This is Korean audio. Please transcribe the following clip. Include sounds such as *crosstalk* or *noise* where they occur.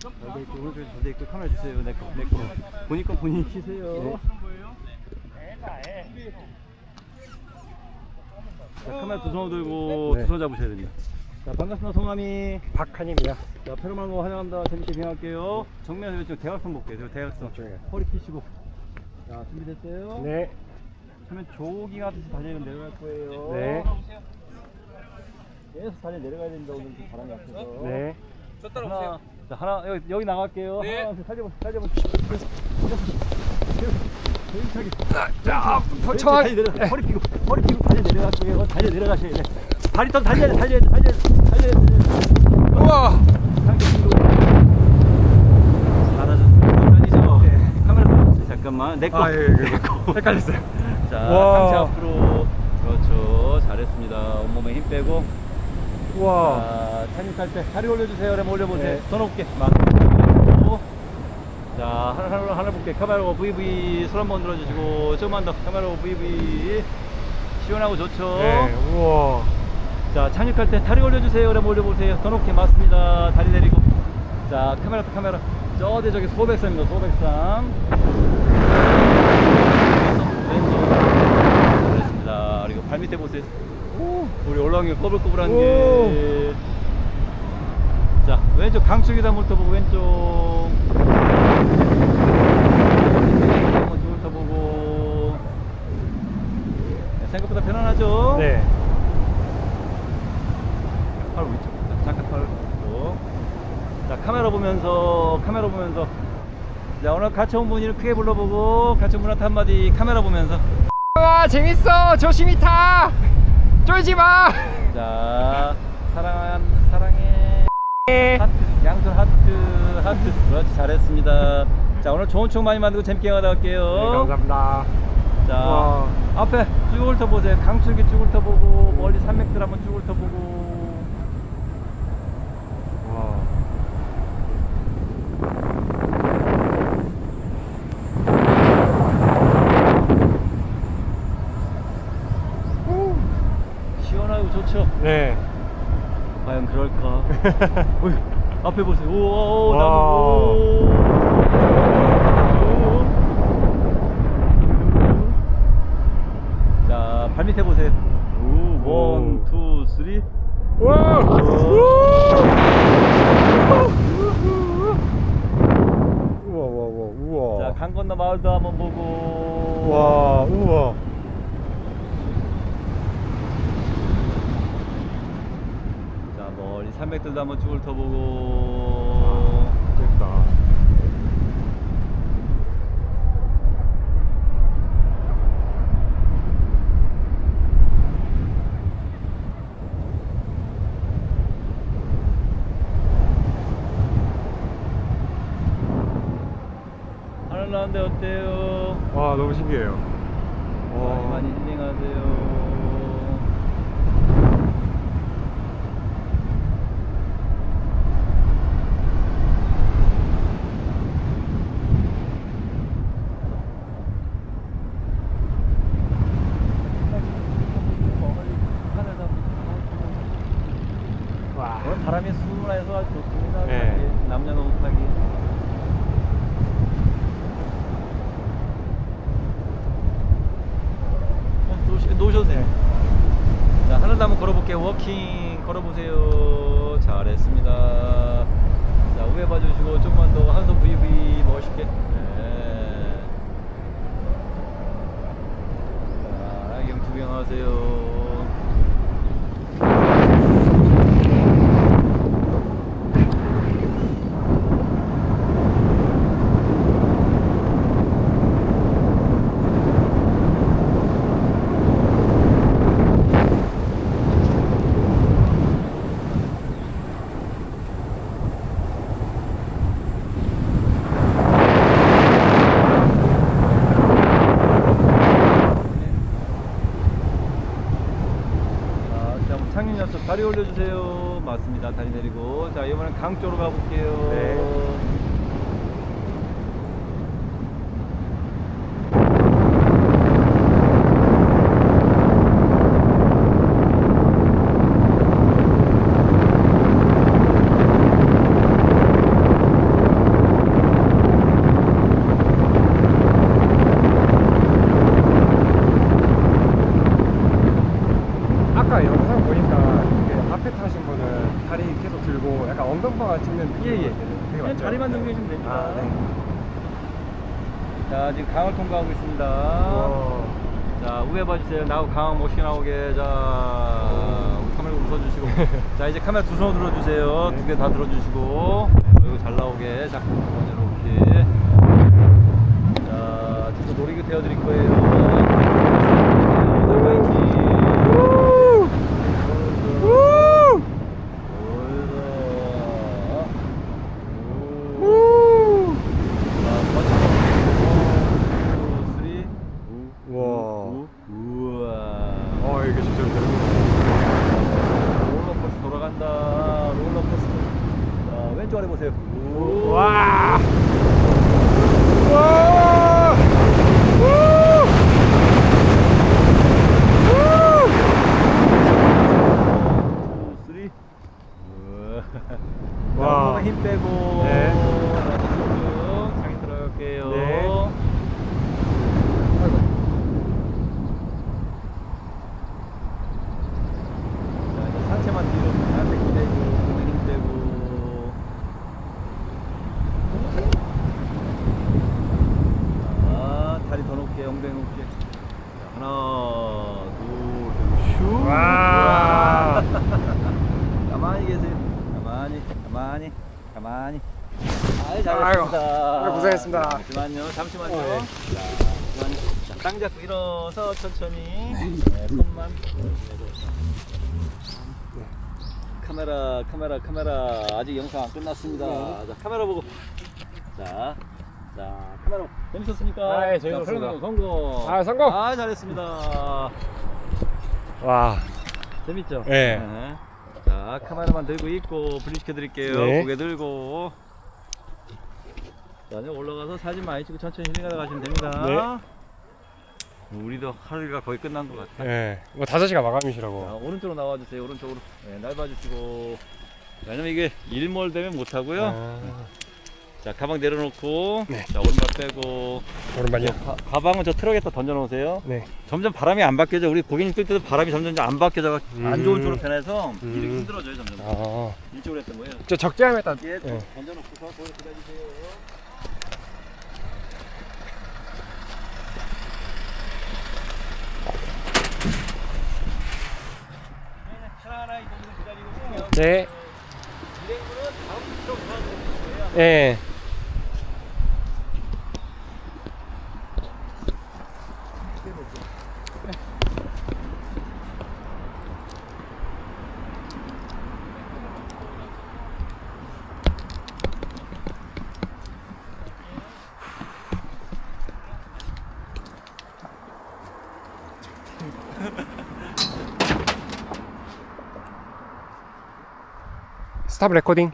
잘돼 있고 오른쪽에 잘돼 있고 카메라 주세요. 내 거, 내 거. 보니까 본인이 키세요. 자, 카메라 두 손 들고 네. 두 손 잡으셔야 됩니다. 자, 반갑습니다. 성함이. 박한입니다. 자, 페로망고 환영합니다. 재밌게 비행할게요. 정면에서 왼쪽 대각선 볼게요. 저 대각선. 이쪽에. 허리 펴시고. 자, 준비됐어요? 네. 처음엔 조기 가듯이 달리는 내려갈 거예요. 네. 계속 달려 내려가야 됩니다. 오늘 좀 바람이 앞에서. 네. 하나, 자, 하나 여기, 여기 나갈게요. 네. 하나, 둘, 살려보, 살려보. 힘차게. 자, 왼쪽 달려 내려. 허리 펴고, 허리 펴고 달려 내려갈게요. 달려 내려가셔야 돼. 발이 더 달려야 돼, 달려야 돼, 달려야 돼, 달려야 돼. 우와. 잘하셨어요. 아니죠? 카메라 돌려주세요. 잠깐만. 내 거. 아, 예, 예. 내 거. 헷갈렸어요. 자, 와. 상체 앞으로. 그렇죠. 잘했습니다. 온몸에 힘 빼고. 우와. 자, 착륙할 때 다리 올려주세요. 그럼 올려보세요. 네. 더 높게. 맞고. 자, 하나, 하나, 하나 볼게. 카메라고 VV 손 한번 들어주시고, 조금만 더. 카메라고 VV. 시원하고 좋죠. 네. 우와. 자, 착륙할 때 다리 올려주세요. 그럼 올려보세요. 더 높게 맞습니다. 다리 내리고. 자, 카메라 또 카메라. 저 뒤에 저기 소백산입니다. 소백산. 왼쪽, 왼쪽. 그렇습니다. 그리고 발 밑에 보세요. 오, 우리 올라오는 게 꼬불꼬불한 게. 자, 왼쪽 강축이다 물터 보고 왼쪽. 훑어보고. 네, 생각보다 편안하죠? 네. 팔 위쪽. 자, 잠깐 팔 위쪽. 자, 카메라 보면서, 카메라 보면서. 자, 오늘 같이 온 분이는 크게 불러보고, 같이 온 분한테 한마디 카메라 보면서. 와, 재밌어. 조심히 타. 쫄지 마. 자, 사랑한, 사랑해. 하트, 양손 하트, 하트. 그렇지, 잘했습니다. 자, 오늘 좋은 추억 많이 만들고 재밌게 가다 갈게요. 네, 감사합니다. 자, 와. 앞에 쭉 훑어보세요. 강줄기 쭉 훑어보고, 멀리 산맥들 한번 쭉 훑어보고. 와. 좋죠? 네. 과연 그럴까? *laughs* 어이, 앞에 보세요. 오, 오, 오. 나무. 오. 자, 발 밑에 보세요. 오, 원, 투, 쓰리. 와. 우와, 우와, 우와, 우와. 자, 강 건너 마을도 한번 보고. 와, 우와. 자, 멀리 산맥들도 한번 쭉 훑어보고. 재밌다. 하늘 나는데 어때요? 와, 너무 신기해요. 많이 많이 힐링하세요. 오늘 바람이 순해서 아주 좋습니다. 네. 남녀노소 타기. 어, 놓으셔도 돼요. 자, 하늘도 한번 걸어볼게요. 워킹 걸어보세요. 잘했습니다. 자, 우회 봐주시고 조금만 더 한손 VV 멋있게. 네. 자, 안경 구경하세요. 자, 자, 한번 창린 녀석 다리 올려주세요. 맞습니다. 다리 내리고. 자, 이번엔 강 쪽으로 가볼게요. 네. 1만 넘게 해주면 됩니다. 아, 네. 자, 지금 강을 통과하고 있습니다. 오. 자, 우회 봐주세요. 나오 강 멋있게 나오게. 자, 카메라 웃어주시고. *laughs* 자, 이제 카메라 두손 들어주세요. 네. 두개 다 들어주시고. 여기 잘 나오게. 자, 이렇게. 자, 주소 노리게 되어드릴 거예요. 어, 이게 진짜 재밌네. 롤러코스터 돌아간다. 롤러코스터. 자, 왼쪽 아래 보세요. 오. 와! 와! 우! 투, 쓰리. 우와. 자, 와. 몸에 힘 빼고. 네. 자, 쭉쭉 장이 들어갈게요. 네. 자, 이제 상체만 뒤로 살짝 기대고, 몸에 힘 빼고. 자, 다리 더 높게, 엉덩이 높게. 자, 하나, 둘, 셋, 슈. 와. 가만히 계세요. 가만히, 가만히, 가만히. 아이, 잘했습니다. 아이고, 고생했습니다. 잠시만요, 잠시만요. 어, 네. 자, 잠시만요. 자, 땅 잡고 일어서 천천히. 네, 손만. 카메라, 카메라, 카메라. 아직 영상 안 끝났습니다. 자, 카메라 보고. 자, 자, 카메라. 재밌었습니까? 아, 예, 자, 재밌었습니다. 성공. 아, 성공! 아, 잘했습니다. 와. 재밌죠? 네. 자, 카메라만 들고 있고 분리시켜 드릴게요. 네. 고개 들고. 자, 이제 올라가서 사진 많이 찍고 천천히 힐링하다 가시면 됩니다. 네. 우리도 하루가 거의 끝난 것 같아. 예. 뭐 5시가 자, 마감이시라고. 오른쪽으로 나와 주세요. 오른쪽으로. 네, 날 봐주시고. 자, 왜냐면 이게 일몰 되면 못 하고요. 아, 자, 가방 내려놓고. 네. 자, 오른발 빼고. 오른발이요? 가, 가방은 저 트럭에다 던져놓으세요. 네. 점점 바람이 안 바뀌어져. 우리 고객님 끌 때도 바람이 점점 안 바뀌어져. 안 음. 좋은 쪽으로 변해서 음. 일이 힘들어져요, 점점. 아. 이쪽으로 했던 거예요. 저 적재함에 딱 예, 예. 던져놓고서 거기 기다리세요. 네, 네. 일행